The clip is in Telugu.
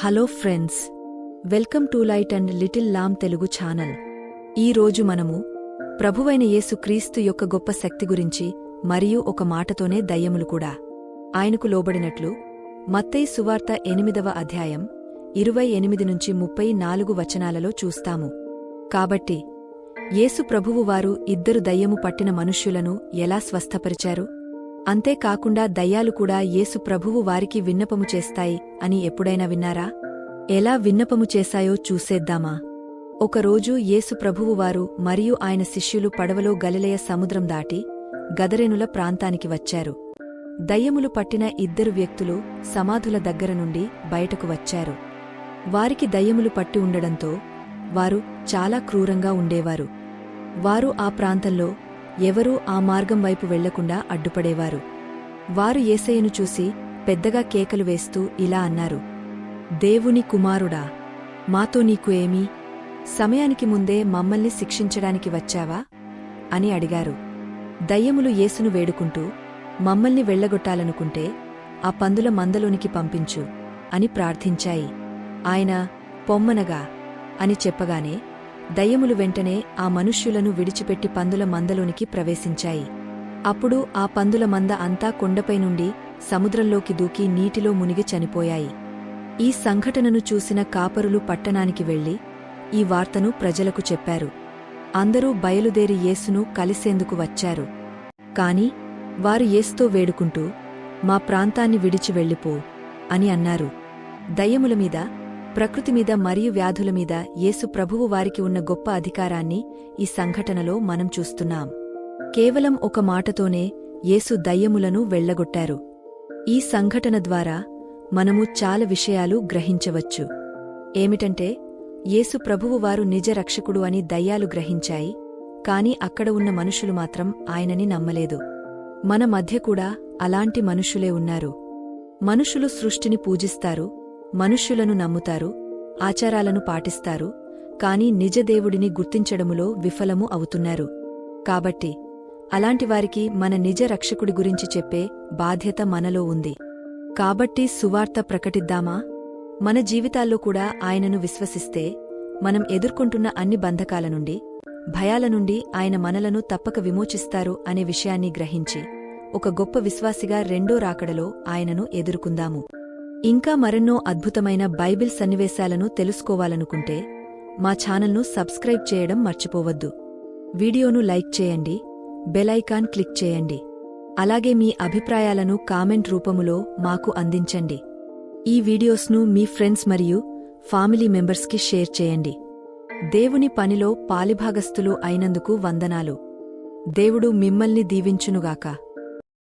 Hello friends welcome to light and little lamb Telugu channel. ఈ రోజు మనము ప్రభువైన యేసు క్రీస్తు యొక్క గొప్ప శక్తి గురించి మరియు ఒక మాటతోనే దయ్యములు కూడా. ఆయనకు లోబడినట్లు మత్తయి సువార్త ఎనిమిదవ అధ్యాయం ఇరవై ఎనిమిది నుంచి ముప్పై నాలుగు వచనాలలో చూస్తాము. కాబట్టి యేసు ప్రభువు వారు ఇద్దరు దయ్యము పట్టిన మనుష్యులను ఎలా స్వస్థపరిచారు? అంతేకాకుండా దయ్యాలు కూడా యేసు ప్రభువు వారికి విన్నపము చేస్తాయి అని ఎప్పుడైనా విన్నారా? ఎలా విన్నపము చేశాయో చూసేద్దామా? ఒకరోజు యేసు ప్రభువువారు మరియు ఆయన శిష్యులు పడవలో గలిలయ సముద్రం దాటి గదరెనుల ప్రాంతానికి వచ్చారు. దయ్యములు పట్టిన ఇద్దరు వ్యక్తులు సమాధుల దగ్గర నుండి బయటకు వచ్చారు. వారికి దయ్యములు పట్టి ఉండడంతో వారు చాలా క్రూరంగా ఉండేవారు. వారు ఆ ప్రాంతంలో ఎవరూ ఆ మార్గం వైపు వెళ్ళకుండా అడ్డుపడేవారు. వారు ఏసయ్యను చూసి పెద్దగా కేకలు వేస్తూ ఇలా అన్నారు దేవుని కుమారుడా మాతో నీకు ఏమీ? సమయానికి ముందే మమ్మల్ని శిక్షించడానికి వచ్చావా? అని అడిగారు. దయ్యములు యేసును వేడుకుంటూ మమ్మల్ని వెళ్ళగొట్టాలనుకుంటే ఆ పందుల మందలోనికి పంపించు అని ప్రార్థించాయి. ఆయన పొమ్మనగా అని చెప్పగానే దయ్యములు వెంటనే ఆ మనుష్యులను విడిచిపెట్టి పందుల మందలోనికి ప్రవేశించాయి. అప్పుడు ఆ పందుల మంద అంతా కొండపై నుండి సముద్రంలోకి దూకి నీటిలో మునిగి చనిపోయాయి. ఈ సంఘటనను చూసిన కాపరులు పట్టణానికి వెళ్ళి ఈ వార్తను ప్రజలకు చెప్పారు. అందరూ బయలుదేరి యేసును కలిసేందుకు వచ్చారు. కాని వారు యేసుతో వేడుకుంటూ మా ప్రాంతాన్ని విడిచి వెళ్ళిపో అని అన్నారు. దయ్యముల మీద ప్రకృతి మీద మరియు వ్యాధుల మీద యేసు ప్రభువు వారికి ఉన్న గొప్ప అధికారాన్ని ఈ సంఘటనలో మనం చూస్తున్నాం. కేవలం ఒక మాటతోనే యేసు దయ్యములను వెళ్ళగొట్టారు ఈ సంఘటన ద్వారా మనము చాలా విషయాలు గ్రహించవచ్చు. ఏమిటంటే యేసు ప్రభువు వారు నిజ రక్షకుడు అని దయ్యాలు గ్రహించాయి కాని అక్కడ ఉన్న మనుషులు మాత్రం ఆయనని నమ్మలేదు. మన మధ్య కూడా అలాంటి మనుషులే ఉన్నారు. మనుషులు సృష్టిని పూజిస్తారు మనుష్యులను నమ్ముతారు ఆచారాలను పాటిస్తారు కాని నిజదేవుడిని గుర్తించడములో విఫలము అవుతున్నారు. కాబట్టి అలాంటివారికి మన నిజ రక్షకుడి గురించి చెప్పే బాధ్యత మనలో ఉంది. కాబట్టి సువార్త ప్రకటిద్దామా? మన జీవితాల్లో కూడా ఆయనను విశ్వసిస్తే మనం ఎదుర్కొంటున్న అన్ని బంధకాల నుండి భయాల నుండి ఆయన మనలను తప్పక విమోచిస్తారు అనే విషయాన్ని గ్రహించి ఒక గొప్ప విశ్వాసిగా రెండో రాకడలో ఆయనను ఎదుర్కొందాము. ఇంకా మరెన్నో అద్భుతమైన బైబిల్ సన్నివేశాలను తెలుసుకోవాలనుకుంటే మా ఛానల్ను సబ్స్క్రైబ్ చేయడం మర్చిపోవద్దు. వీడియోను లైక్ చేయండి బెలైకాన్ క్లిక్ చేయండి. అలాగే మీ అభిప్రాయాలను కామెంట్ రూపములో మాకు అందించండి. ఈ వీడియోస్ను మీ ఫ్రెండ్స్ మరియు ఫ్యామిలీ మెంబర్స్కి షేర్ చేయండి. దేవుని పనిలో పాలిభాగస్థులు అయినందుకు వందనాలు. దేవుడు మిమ్మల్ని దీవించునుగాక.